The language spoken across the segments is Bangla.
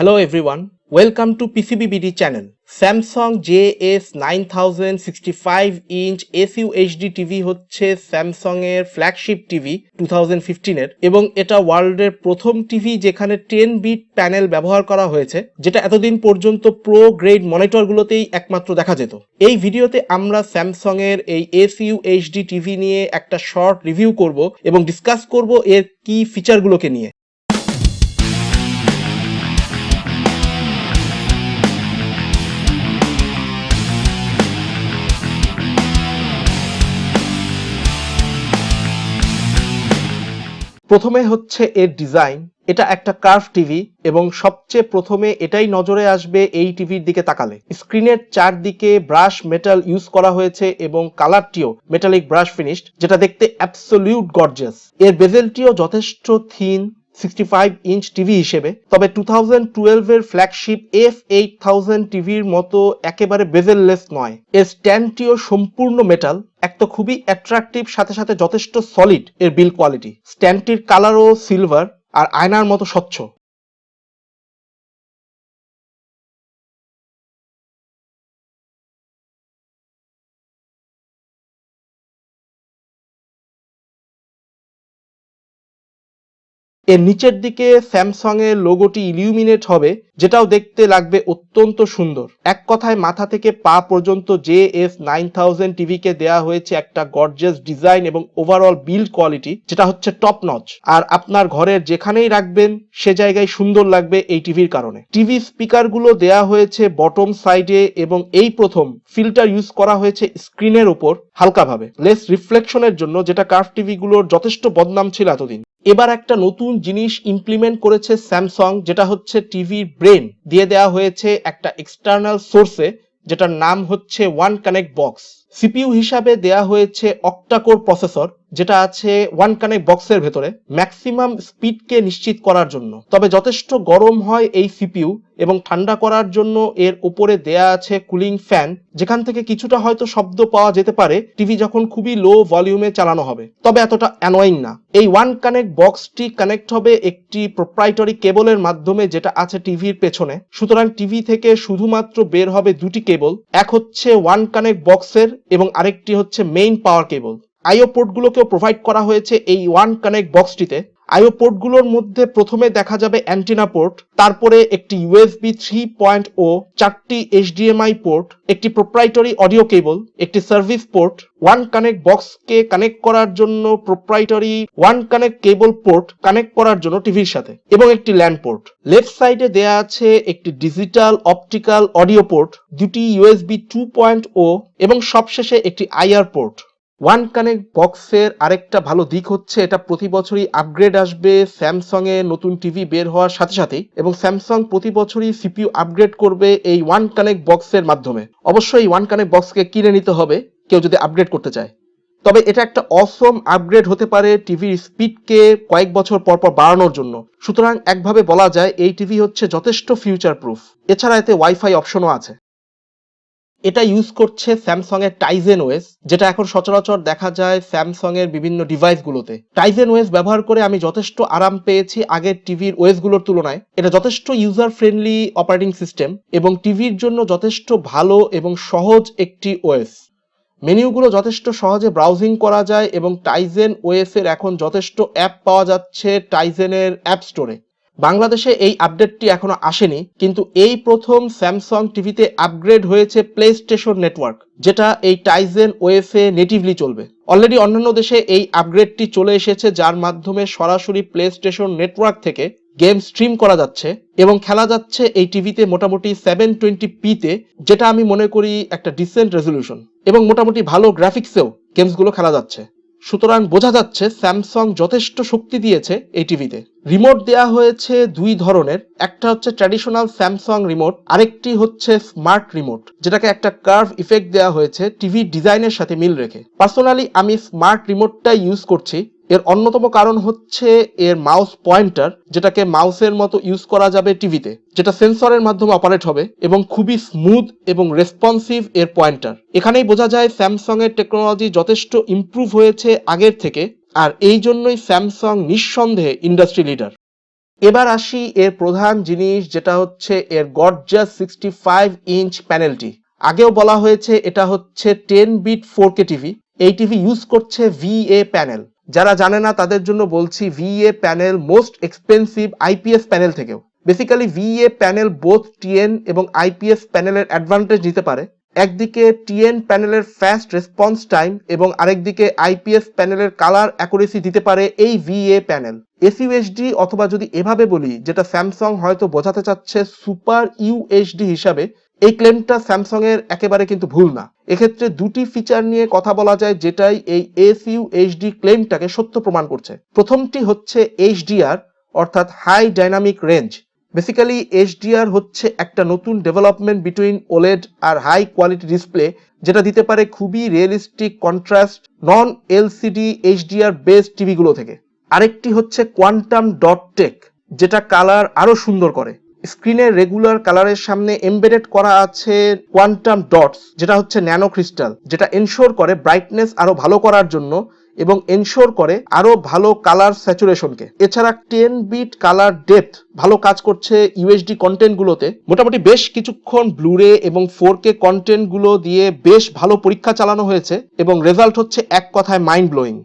Hello everyone, welcome to PCBBD channel. Samsung JS 9065 inch SUHD TV হচ্ছে স্যামসাং এর ফ্ল্যাগশিপ টিভি টু এর এবং এটা ওয়ার্ল্ডের প্রথম টিভি যেখানে টেন বিট প্যানেল ব্যবহার করা হয়েছে যেটা এতদিন পর্যন্ত প্রো গ্রেড মনিটরগুলোতেই একমাত্র দেখা যেত। এই ভিডিওতে আমরা স্যামসাং এর এই SUHD টিভি নিয়ে একটা শর্ট রিভিউ করব এবং ডিসকাস করব এর কি ফিচারগুলোকে নিয়ে। প্রথমে হচ্ছে এর ডিজাইন, এটা একটা কার্ভ টিভি এবং সবচেয়ে প্রথমে এটাই নজরে আসবে এই টিভির দিকে তাকালে। স্ক্রিনের চারদিকে ব্রাশ মেটাল ইউজ করা হয়েছে এবং কালারটিও মেটালিক ব্রাশ ফিনিশড যেটা দেখতে অ্যাবসলিউট গর্জিয়াস এর বেজেলটিও যথেষ্ট thin sixty five inch TV হিসেবে, তবে টু থাউজেন্ড টুয়েলভের ফ্ল্যাগশিপ এফ এইট থাউজেন্ড টিভির মতো একেবারে বেজেললেস নয়। এর স্ট্যান্ডটিও সম্পূর্ণ মেটাল এক তো খুবই অ্যাট্রাকটিভ সাথে সাথে যথেষ্ট সলিড এর বিল কোয়ালিটি স্ট্যান্ডটির কালারও সিলভার আর আয়নার মতো স্বচ্ছ। এর নিচের দিকে স্যামসাং এর লোগোটি ইলিউমিনেট হবে, যেটাও দেখতে লাগবে অত্যন্ত সুন্দর। এক কথায় মাথা থেকে পা পর্যন্ত জে এস নাইন থাউজেন্ড টিভিকে দেওয়া হয়েছে একটা গর্জিয়াস ডিজাইন এবং ওভারঅল বিল্ড কোয়ালিটি যেটা হচ্ছে টপ নচ আর আপনার ঘরের যেখানেই রাখবেন, সে জায়গায় সুন্দর লাগবে এই টিভির কারণে। টিভি স্পিকারগুলো দেয়া হয়েছে বটম সাইডে এবং এই প্রথম ফিল্টার ইউজ করা হয়েছে স্ক্রিনের উপর, হালকাভাবে। লেস রিফ্লেকশনের জন্য যেটা কার্ভ টিভিগুলোর যথেষ্ট বদনাম ছিল এতদিন। এবার একটা নতুন জিনিস ইমপ্লিমেন্ট করেছে স্যামসং যেটা হচ্ছে টিভি ব্রেন দিয়ে দেওয়া হয়েছে একটা এক্সটার্নাল সোর্সে যেটার নাম হচ্ছে ওয়ান কানেক্ট বক্স সিপিইউ হিসাবে দেয়া হয়েছে অক্টাকোর প্রসেসর, যেটা আছে ওয়ান কানেক্ট বক্সের ভেতরে ম্যাক্সিমাম স্পিডকে নিশ্চিত করার জন্য। তবে যথেষ্ট গরম হয় এই সিপিইউ এবং ঠান্ডা করার জন্য এর উপরে দেয়া আছে কুলিং ফ্যান যেখান থেকে কিছুটা হয়তো শব্দ পাওয়া যেতে পারে টিভি যখন খুবই লো ভলিউমে চালানো হবে। তবে এতটা অ্যানোয়িং না। এই ওয়ান কানেক্ট বক্সটি কানেক্ট হবে একটি প্রোপ্রাইটরি কেবলের মাধ্যমে, যেটা আছে টিভির পেছনে। সুতরাং টিভি থেকে শুধুমাত্র বের হবে দুটি কেবল এক হচ্ছে ওয়ান কানেক্ট বক্সের এবং আরেকটি হচ্ছে মেইন পাওয়ার কেবল আইও পোর্টগুলোকেও প্রোভাইড করা হয়েছে এই ওয়ান কানেক্ট বক্সটিতে আইও পোর্টগুলোর মধ্যে প্রথমে দেখা যাবে অ্যান্টিনা পোর্ট, তারপরে একটি ইউএসবি থ্রি পয়েন্ট ও চারটি এইচডিএমআই পোর্ট, একটি প্রোপ্রাইটরি অডিও কেবল, একটি সার্ভিস পোর্ট, ওয়ান কানেক্ট বক্সকে কানেক্ট করার জন্য proprietary one connect cable port connect করার জন্য টিভির সাথে, এবং একটি ল্যান্ড পোর্ট। লেফট সাইডে দেয়া আছে একটি ডিজিটাল অপটিক্যাল অডিও পোর্ট, দুটি ইউএসবি টু পয়েন্ট ও, এবং সবশেষে একটি আইআর পোর্ট। ওয়ান কানেক্ট বক্সের আরেকটা ভালো দিক হচ্ছে এটা প্রতি বছরই আপগ্রেড আসবে স্যামসং এ নতুন টিভি বের হওয়ার সাথে সাথে এবং স্যামসাং প্রতি বছরই সিপিইউ আপগ্রেড করবে এই ওয়ান কানেক্ট বক্সের মাধ্যমে। অবশ্যই এই ওয়ান কানেক্ট বক্সকে কিনে নিতে হবে, কেউ যদি আপগ্রেড করতে চায়। তবে এটা একটা অসম আপগ্রেড হতে পারে টিভির স্পিডকে কয়েক বছর পর পর বাড়ানোর জন্য। সুতরাং একভাবে বলা যায় এই টিভি হচ্ছে যথেষ্ট ফিউচার প্রুফ এছাড়া এতে ওয়াইফাই অপশনও আছে। এটা ইউজ করছে স্যামসং এর টাইজেন ওয়েস যেটা এখন সচরাচর দেখা যায় স্যামসং এর বিভিন্ন ডিভাইসগুলোতে টাইজেন ওয়েস ব্যবহার করে আমি যথেষ্ট আরাম পেয়েছি আগের টিভির ওয়েসগুলোর তুলনায়। এটা যথেষ্ট ইউজার ফ্রেন্ডলি অপারেটিং সিস্টেম এবং টিভির জন্য যথেষ্ট ভালো এবং সহজ একটি ওয়েস মেনিউগুলো যথেষ্ট সহজে ব্রাউজিং করা যায় এবং টাইজেন ওয়েস এর এখন যথেষ্ট অ্যাপ পাওয়া যাচ্ছে টাইজেনের অ্যাপ স্টোরে বাংলাদেশে এই আপডেটটি এখনও আসেনি, কিন্তু এই প্রথম স্যামসাং টিভিতে আপগ্রেড হয়েছে প্লে স্টেশন নেটওয়ার্ক যেটা এই টাইজেন ওয়েফে নেটিভলি চলবে। অলরেডি অন্যান্য দেশে এই আপগ্রেডটি চলে এসেছে, যার মাধ্যমে সরাসরি প্লে স্টেশন নেটওয়ার্ক থেকে গেম স্ট্রিম করা যাচ্ছে এবং খেলা যাচ্ছে এই টিভিতে মোটামুটি সেভেন টোয়েন্টি পিতে যেটা আমি মনে করি একটা ডিসেন্ট রেজলিউশন এবং মোটামুটি ভালো গ্রাফিক্সেও গেমসগুলো খেলা যাচ্ছে। সুতরাং বোঝা যাচ্ছে স্যামসং যথেষ্ট শক্তি দিয়েছে এই টিভিতে। রিমোট দেয়া হয়েছে দুই ধরনের। একটা হচ্ছে ট্র্যাডিশনাল স্যামসাং রিমোট, আরেকটি হচ্ছে স্মার্ট রিমোট, যেটাকে একটা কার্ভ ইফেক্ট দেওয়া হয়েছে টিভি ডিজাইনের সাথে মিল রেখে। পার্সোনালি আমি স্মার্ট রিমোটটাই ইউজ করছি এর অন্যতম কারণ হচ্ছে এর মাউস পয়েন্টার, যেটাকে মাউসের মতো ইউজ করা যাবে টিভিতে, যেটা সেন্সরের মাধ্যমে অপারেট হবে এবং খুবই স্মুথ এবং রেসপন্সিভ এর পয়েন্টার। এখানেই বোঝা যায় স্যামসাং এর টেকনোলজি যথেষ্ট ইমপ্রুভ হয়েছে আগের থেকে, আর এই জন্যই স্যামসাং নিঃসন্দেহে ইন্ডাস্ট্রি লিডার। এবার আসি এর প্রধান জিনিস, যেটা হচ্ছে এর গর্জাস সিক্সটি ফাইভ ইঞ্চ প্যানেলটি। আগেও বলা হয়েছে এটা হচ্ছে ten bit four K TV, এই টিভি ইউজ করছে ভিএ প্যানেল। যারা জানে না, তাদের জন্য বলছি VA panel most expensive IPS panel থেকেও। Basically VA panel both TN এবং আইপিএস প্যানেলের অ্যাডভান্টেজ নিতে পারে। একদিকে টিএন প্যানেলের ফাস্ট রেসপন্স টাইম এবং আরেকদিকে আইপিএস প্যানেলের কালার অ্যাকুরেসি দিতে পারে এই ভিএ প্যানেল এসইউএসডি অথবা যদি এভাবে বলি, যেটা স্যামসাং হয়তো বোঝাতে চাচ্ছে সুপার ইউএসডি হিসাবে এই ক্লেমটা স্যামসাং এর একেবারে কিন্তু ভুল না। এক্ষেত্রে দুটি ফিচার নিয়ে কথা বলা যায়, যেটাই এই এস ইউ এইচডি ক্লেমটাকে সত্য প্রমাণ করছে। প্রথমটি হচ্ছে এইচডিআর অর্থাৎ high dynamic range basically HDR হচ্ছে একটা নতুন ডেভেলপমেন্ট বিটুইন ওলেড আর হাই কোয়ালিটি ডিসপ্লে যেটা দিতে পারে খুবই realistic contrast non LCD HDR based টিভিগুলো থেকে। আরেকটি হচ্ছে কোয়ান্টাম ডট টেক যেটা কালার আরও সুন্দর করে। স্ক্রিনের রেগুলার কালারের সামনে এমবেডেড করা আছে কোয়ান্টাম ডটস, যেটা হচ্ছে ন্যানো ক্রিস্টাল, যেটা এনশোর করে ব্রাইটনেস আরও ভালো করার জন্য এবং এনশোর করে আরও ভালো কালার স্যাচুরেশনকে। এছাড়া টেন বিট কালার ডেপথ ভালো কাজ করছে ইউএসডি কন্টেন্টগুলোতে। মোটামুটি বেশ কিছুক্ষণ ব্লুরে এবং ফোর কে কন্টেন্টগুলো দিয়ে বেশ ভালো পরীক্ষা চালানো হয়েছে এবং রেজাল্ট হচ্ছে এক কথায় মাইন্ড ব্লোয়িং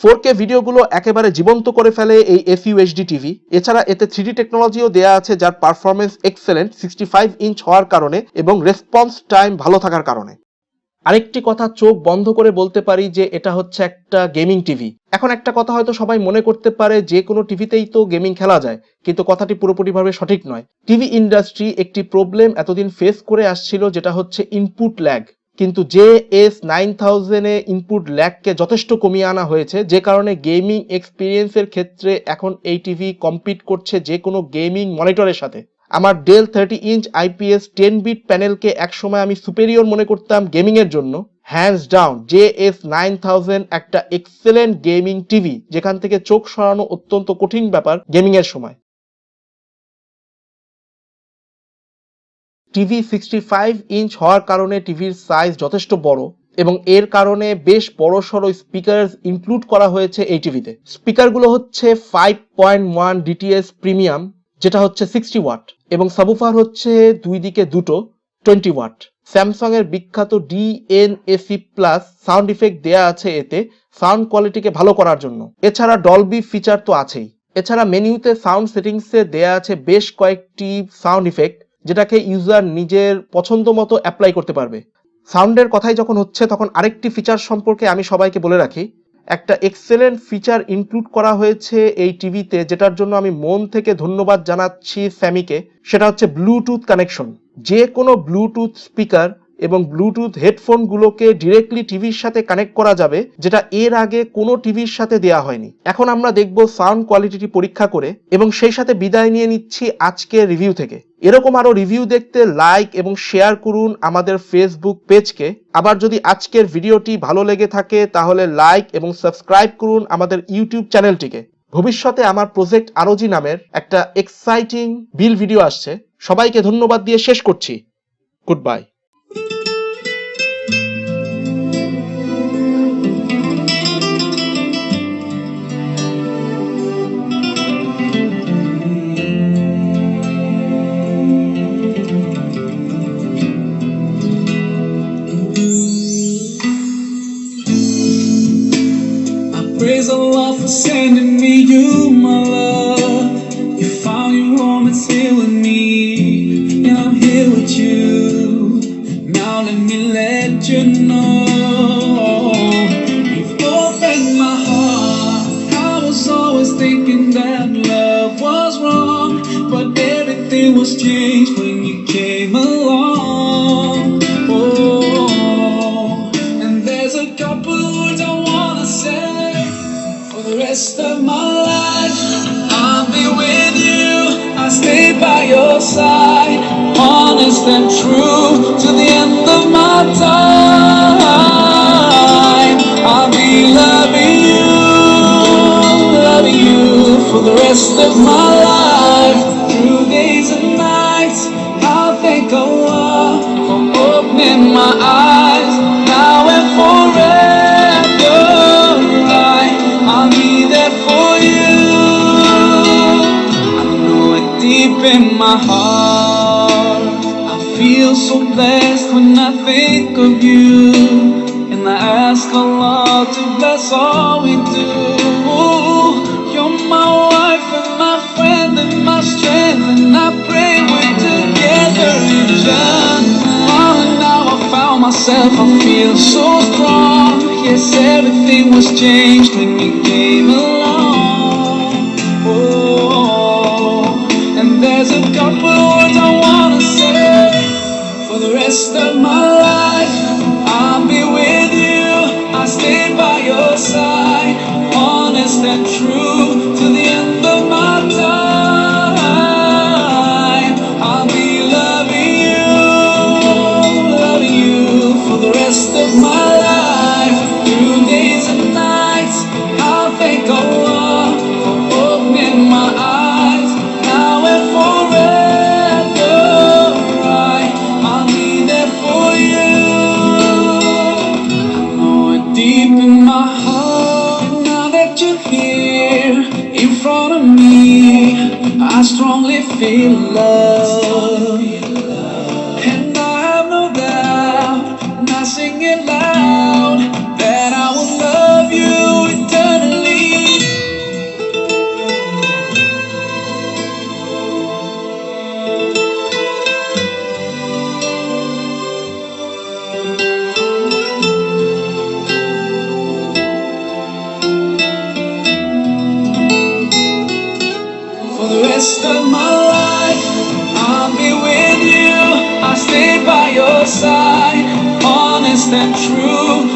ফোর কে ভিডিওগুলো একেবারে জীবন্ত করে ফেলে এই এফইউএইচডি টিভি এছাড়া এতে থ্রিডি টেকনোলজিও দেওয়া আছে যার performance excellent sixty five inch হওয়ার কারণে এবং রেসপন্স টাইম ভালো থাকার কারণে। আরেকটি কথা চোখ বন্ধ করে বলতে পারি যে এটা হচ্ছে একটা গেমিং টিভি এখন একটা কথা হয়তো সবাই মনে করতে পারে যে কোনো টিভিতেই তো গেমিং খেলা যায়, কিন্তু কথাটি পুরোপুরিভাবে সঠিক নয়। টিভি ইন্ডাস্ট্রি একটি প্রবলেম এতদিন ফেস করে আসছিল যেটা হচ্ছে ইনপুট ল্যাগ কিন্তু জে এস নাইন থাউজেন্ডে ইনপুট ল্যাগকে যথেষ্ট কমিয়ে আনা হয়েছে। যে কারণে গেমিং এক্সপিরিয়েন্সের ক্ষেত্রে এখন এই টিভি কম্পিট করছে যে কোনো গেমিং মনিটরের সাথে। আমার Dell thirty inch IPS ten bit প্যানেলকে একসময় আমি সুপেরিয়র মনে করতাম গেমিং এর জন্য। Hands down J S nine thousand একটা এক্সেলেন্ট গেমিং টিভি যেখান থেকে চোখ সরানো অত্যন্ত কঠিন ব্যাপার গেমিং এর সময়। টিভি সিক্সটি ফাইভ ইঞ্চ হওয়ার কারণে টিভির সাইজ যথেষ্ট বড় এবং এর কারণে বেশ বড় সড়ো স্পিকার ইনক্লুড করা হয়েছে এই টিভিতে। স্পিকারগুলো হচ্ছে five point one DTS premium যেটা হচ্ছে সিক্সটি ওয়াট এবং সাবুফার হচ্ছে দুই দিকে দুটো টোয়েন্টি ওয়াট স্যামসাং এর বিখ্যাত ডিএনএসি প্লাস সাউন্ড ইফেক্ট দেয়া আছে এতে সাউন্ড কোয়ালিটিকে ভালো করার জন্য। এছাড়া ডলবি ফিচার তো আছেই। এছাড়া মেনুতে সাউন্ড সেটিংসে দেয়া আছে বেশ কয়েকটি সাউন্ড ইফেক্ট যেটাকে ইউজার নিজের পছন্দ মতো অ্যাপ্লাই করতে পারবে। সাউন্ডের কথাই যখন হচ্ছে, তখন আরেকটি ফিচার সম্পর্কে আমি সবাইকে বলে রাখি। একটা এক্সেলেন্ট ফিচার ইনক্লুড করা হয়েছে এই টিভিতে, যেটার জন্য আমি মন থেকে ধন্যবাদ জানাচ্ছি স্যামিকে। সেটা হচ্ছে ব্লুটুথ কানেকশন যে কোনো ব্লুটুথ স্পিকার এবং ব্লুটুথ হেডফোনগুলোকে ডিরেক্টলি টিভির সাথে কানেক্ট করা যাবে, যেটা এর আগে কোনো টিভির সাথে দেয়া হয়নি। এখন আমরা দেখব সাউন্ড কোয়ালিটিটি পরীক্ষা করে, এবং সেই সাথে বিদায় নিয়ে নিচ্ছি আজকের রিভিউ থেকে। এরকম আরও রিভিউ দেখতে লাইক এবং শেয়ার করুন আমাদের ফেসবুক পেজকে আবার যদি আজকের ভিডিওটি ভালো লেগে থাকে, তাহলে লাইক এবং সাবস্ক্রাইব করুন আমাদের ইউটিউব চ্যানেলটিকে ভবিষ্যতে আমার প্রজেক্ট আরোজি নামের একটা এক্সাইটিং বিল ভিডিও আসছে। সবাইকে ধন্যবাদ দিয়ে শেষ করছি। Good bye praise Lord for sending me you, my love. And true to the end of my time. I'll be loving you, loving you for the rest of my life, so blessed when I think of you. And I ask Allah to bless all we do. You're my wife and my friend and my strength. And I pray we're together in Jannah. Oh, now I found myself, I feel so strong. Yes, everything was changed when you came along. Rest of my life. Feel love. And I have no doubt, and I sing it loud, that I will love you eternally. For the rest of my side, honest and true